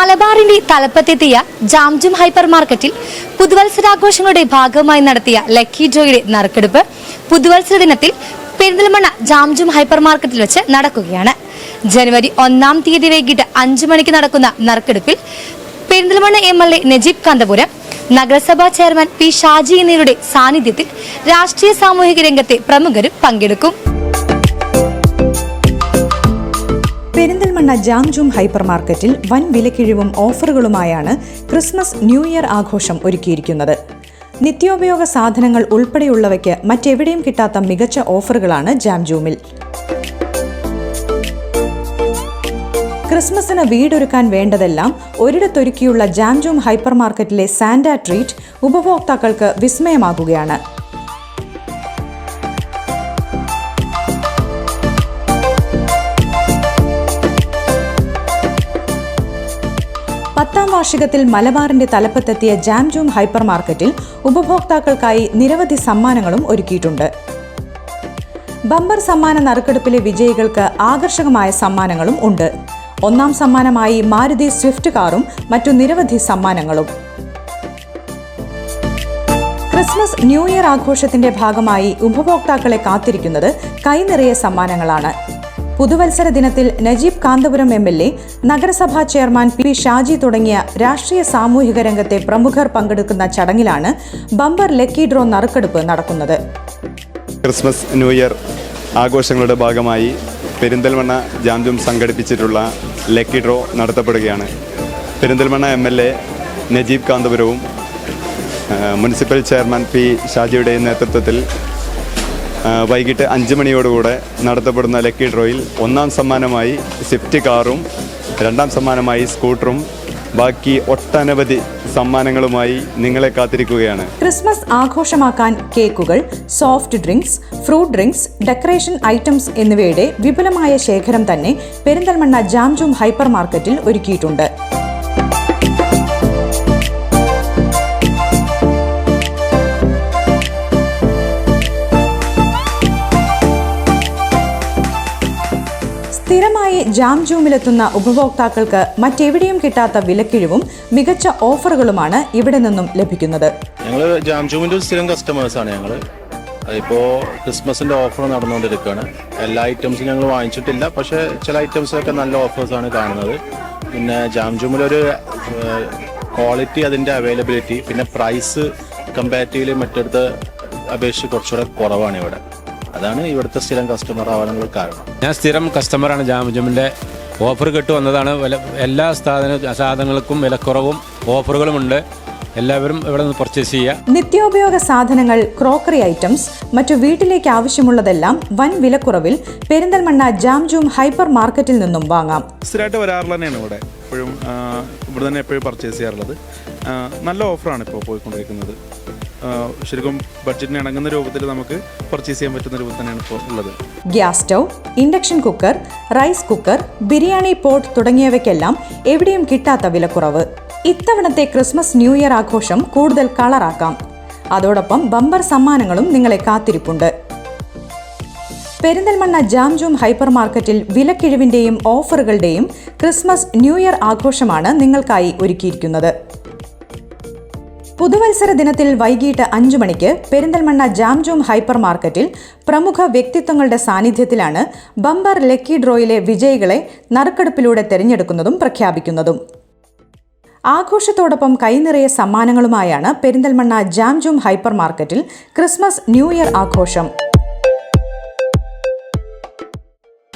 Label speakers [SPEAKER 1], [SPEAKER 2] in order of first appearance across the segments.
[SPEAKER 1] മലബാറിന്റെ തലപ്പത്തെത്തിയ ജാംജും ഹൈപ്പർ മാർക്കറ്റിൽ പുതുവത്സരാഘോഷങ്ങളുടെ ഭാഗമായി നടത്തിയ ലക്കി ജോയുടെ നറുക്കെടുപ്പ് പുതുവത്സര ദിനത്തിൽ പെരിന്തൽമണ്ണ ജാംജും ഹൈപ്പർ മാർക്കറ്റിൽ വെച്ച് നടക്കുകയാണ്. ജനുവരി ഒന്നാം തീയതി വൈകിട്ട് അഞ്ചു മണിക്ക് നടക്കുന്ന നറുക്കെടുപ്പിൽ Perinthalmanna M L A Najeeb Kanthapuram നഗരസഭാ ചെയർമാൻ പി ഷാജി എന്നിവരുടെ സാന്നിധ്യത്തിൽ രാഷ്ട്രീയ സാമൂഹിക രംഗത്തെ പ്രമുഖരും പങ്കെടുക്കും.
[SPEAKER 2] പെരിന്തൽമണ്ണ ജാംജൂം ഹൈപ്പർ മാർക്കറ്റിൽ വൻ വിലക്കിഴിവും ഓഫറുകളുമായാണ് ക്രിസ്മസ് ന്യൂ ഇയർ ആഘോഷം ഒരുക്കിയിരിക്കുന്നത്. നിത്യോപയോഗ സാധനങ്ങൾ ഉൾപ്പെടെയുള്ളവയ്ക്ക് മറ്റെവിടെയും കിട്ടാത്ത മികച്ച ഓഫറുകളാണ് ജാംജൂമിൽ. ക്രിസ്മസിന് വീടൊരുക്കാൻ വേണ്ടതെല്ലാം ഒരിടത്തൊരുക്കിയുള്ള ജാംജൂം ഹൈപ്പർ മാർക്കറ്റിലെ സാൻഡ ട്രീറ്റ് ഉപഭോക്താക്കൾക്ക് വിസ്മയമാകുകയാണ്. പത്താം വാർഷികത്തിൽ മലബാറിന്റെ തലപ്പത്തെത്തിയ ജാംജൂം ഹൈപ്പർ മാർക്കറ്റിൽ ഉപഭോക്താക്കൾക്കായി നിരവധി സമ്മാനങ്ങളും ഒരുക്കിയിട്ടുണ്ട്. ബമ്പർ സമ്മാന നറുക്കെടുപ്പിലെ വിജയികൾക്ക് ആകർഷകമായ സമ്മാനങ്ങളും ഉണ്ട്. ഒന്നാം സമ്മാനമായി മാരുതി സ്വിഫ്റ്റ് കാറും മറ്റു നിരവധി സമ്മാനങ്ങളും. ക്രിസ്മസ് ന്യൂ ഇയർ ആഘോഷത്തിന്റെ ഭാഗമായി ഉപഭോക്താക്കളെ കാത്തിരിക്കുന്നത് കൈനിറയെ സമ്മാനങ്ങളാണ്. പുതുവത്സര ദിനത്തിൽ Najeeb Kanthapuram M L A നഗരസഭാ ചെയർമാൻ പി ഷാജി തുടങ്ങിയ രാഷ്ട്രീയ സാമൂഹിക രംഗത്തെ പ്രമുഖർ പങ്കെടുക്കുന്ന ചടങ്ങിലാണ് ബമ്പർ ലക്കി ഡ്രോ നറുക്കെടുപ്പ് നടക്കുന്നത്.
[SPEAKER 3] ക്രിസ്മസ് ന്യൂ ഇയർ ആഘോഷങ്ങളുടെ ഭാഗമായി പെരിന്തൽമണ്ണ ജാംജും സംഘടിപ്പിച്ചിട്ടുള്ള lucky draw നടത്തപ്പെടുകയാണ്. Perinthalmanna M L A Najeeb കാന്തപുരവും municipal chairman P ഷാജിയുടെ നേതൃത്വത്തിൽ വൈകിട്ട് അഞ്ച് മണിയോടുകൂടെ നടത്തപ്പെടുന്ന ലക്കി ഡ്രോയിൽ ഒന്നാം സമ്മാനമായി സ്വിഫ്റ്റ് കാറും രണ്ടാം സമ്മാനമായി സ്കൂട്ടറും ബാക്കി ഒട്ടനവധി സമ്മാനങ്ങളുമായി നിങ്ങളെ കാത്തിരിക്കുകയാണ്.
[SPEAKER 2] ക്രിസ്മസ് ആഘോഷമാക്കാൻ കേക്കുകൾ soft drinks fruit drinks decoration items എന്നിവയുടെ വിപുലമായ ശേഖരം തന്നെ പെരിന്തൽമണ്ണ ജാംജൂം ഹൈപ്പർ മാർക്കറ്റിൽ ഒരുക്കിയിട്ടുണ്ട്. സ്ഥിരമായി ജാം ജൂമിലെത്തുന്ന ഉപഭോക്താക്കൾക്ക് മറ്റെവിടെയും കിട്ടാത്ത വിലക്കിഴിവും മികച്ച ഓഫറുകളുമാണ് ഇവിടെ നിന്നും ലഭിക്കുന്നത്.
[SPEAKER 4] ഞങ്ങൾ ജാംജൂമിന്റെ ഒരു സ്ഥിരം കസ്റ്റമേഴ്സാണ് ഞങ്ങൾ അതിപ്പോൾ ക്രിസ്മസിന്റെ ഓഫർ നടന്നുകൊണ്ടിരിക്കുകയാണ്. എല്ലാ ഐറ്റംസും ഞങ്ങൾ വാങ്ങിച്ചിട്ടില്ല. പക്ഷേ ചില ഐറ്റംസൊക്കെ നല്ല ഓഫേഴ്സാണ് കാണുന്നത്. പിന്നെ ജാം ജൂമിലൊരു ക്വാളിറ്റി അതിന്റെ അവൈലബിലിറ്റി പിന്നെ പ്രൈസ് കമ്പാരിറ്റീവ്ലി മറ്റടുത്ത് അപേക്ഷിച്ച് കുറച്ചുകൂടെ കുറവാണ് ഇവിടെ. അതാണ് ഇവിടുത്തെ സ്ഥിരം കസ്റ്റമർ ആവാനുള്ള കാരണം.
[SPEAKER 5] ഞാൻ സ്ഥിരം കസ്റ്റമറാണ് ജാമജുമിന്റെ ഓഫർ കിട്ടു വന്നതാണ്. വില എല്ലാ സാധന സാധനങ്ങൾക്കും വിലക്കുറവും ഓഫറുകളും ഉണ്ട്. എല്ലാവരും ഇവിടെ നിന്ന് പർച്ചേസ് ചെയ്യുക.
[SPEAKER 2] നിത്യോപയോഗ സാധനങ്ങൾ ക്രോക്കറി ഐറ്റംസ് മറ്റു വീട്ടിലേക്ക് ആവശ്യമുള്ളതെല്ലാം വൻ വിലക്കുറവിൽ പെരിന്തൽമണ്ണ ജാംജൂം ഹൈപ്പർ മാർക്കറ്റിൽ നിന്നും വാങ്ങാം.
[SPEAKER 6] സ്ഥിരമായിട്ട് വരാറുള്ള തന്നെയാണ് ഇവിടെ. എപ്പോഴും ഇവിടെ തന്നെ എപ്പോഴും പർച്ചേസ് ചെയ്യാറുള്ളത്. നല്ല ഓഫറാണ് ഇപ്പോൾ പോയിക്കൊണ്ടിരിക്കുന്നത്. ശരിക്കും ബഡ്ജറ്റിന് ഇണങ്ങുന്ന രൂപത്തിൽ നമുക്ക് പർച്ചേസ് ചെയ്യാൻ പറ്റുന്ന രൂപത്തിൽ തന്നെയാണ് ഇപ്പോൾ ഉള്ളത്.
[SPEAKER 2] Gas stove induction cooker rice cooker biryani pot തുടങ്ങിയവയ്ക്കെല്ലാം എവിടെയും കിട്ടാത്ത വിലക്കുറവ്. ഇത്തവണത്തെ ക്രിസ്മസ് ന്യൂ ഇയർ ആഘോഷം കൂടുതൽ കളറാക്കാം. അതോടൊപ്പം ബമ്പർ സമ്മാനങ്ങളും നിങ്ങളെ കാത്തിരിപ്പുണ്ട്. പെരിന്തൽമണ്ണ ജാംജൂം ഹൈപ്പർ മാർക്കറ്റിൽ വിലക്കിഴിവിന്റെയും ഓഫറുകളുടെയും ക്രിസ്മസ് ന്യൂ ഇയർ ആഘോഷമാണ് നിങ്ങൾക്കായി ഒരുക്കിയിരിക്കുന്നത്. പുതുവത്സര ദിനത്തിൽ വൈകിട്ട് അഞ്ചു മണിക്ക് പെരിന്തൽമണ്ണ ജാംജൂം ഹൈപ്പർ മാർക്കറ്റിൽ പ്രമുഖ വ്യക്തിത്വങ്ങളുടെ സാന്നിധ്യത്തിലാണ് ബമ്പർ ലക്കി ഡ്രോയിലെ വിജയികളെ നറുക്കെടുപ്പിലൂടെ തെരഞ്ഞെടുക്കുന്നതും പ്രഖ്യാപിക്കുന്നതും. ആഘോഷത്തോടൊപ്പം കൈനിറയ സമ്മാനങ്ങളുമായാണ് പെരിന്തൽമണ്ണ ജാംജൂം ഹൈപ്പർ മാർക്കറ്റിൽ ക്രിസ്മസ് ന്യൂ ഇയർ ആഘോഷം.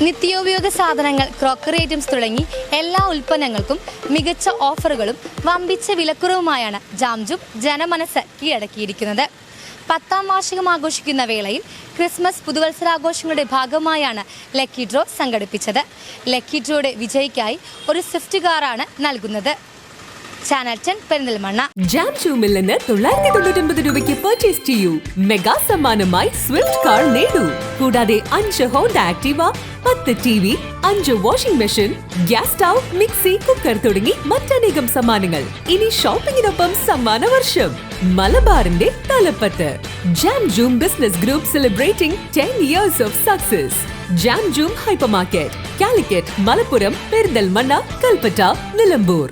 [SPEAKER 1] നിത്യോപയോഗ സാധനങ്ങൾ ക്രോക്കറി ഐറ്റംസ് തുടങ്ങി എല്ലാ ഉൽപ്പന്നങ്ങൾക്കും മികച്ച ഓഫറുകളും വമ്പിച്ച വിലക്കുറവുമായാണ് ജാംജും ജനമനസ് കീഴടക്കിയിരിക്കുന്നത്. പത്താം വാർഷികം ആഘോഷിക്കുന്ന വേളയിൽ ക്രിസ്മസ് പുതുവത്സരാഘോഷങ്ങളുടെ ഭാഗമായാണ് ലക്കി ഡ്രോ സംഘടിപ്പിച്ചത്. ലക്കി ഡ്രോയുടെ വിജയിക്കായി ഒരു സ്വിഫ്റ്റ് കാറാണ് നൽകുന്നത്. Channel ten Perinthalmanna.
[SPEAKER 7] ജാം ഷൂമിൽ നിന്ന് തൊള്ളായിരത്തി തൊണ്ണൂറ്റൊൻപത് രൂപയ്ക്ക് പർച്ചേസ് ചെയ്യൂ. മെഗാ സമ്മാനമായി സ്വിഫ്റ്റ് കാർ നേടൂ. കൂടാതെ അഞ്ച് ഹോണ്ട ആക്ടീവ പത്ത് ടി വി അഞ്ച് washing machine gas stove mixie cooker തുടങ്ങി മറ്റനേകം സമ്മാനങ്ങൾ. ഇനി ഷോപ്പിംഗിനൊപ്പം സമ്മാന വർഷം. മലബാറിന്റെ തലപ്പത്ത്. Jamjoom business group celebrating ten years of success Jamjoom hyper market Calicut Malappuram Perinthalmanna Kalpetta Nilambur.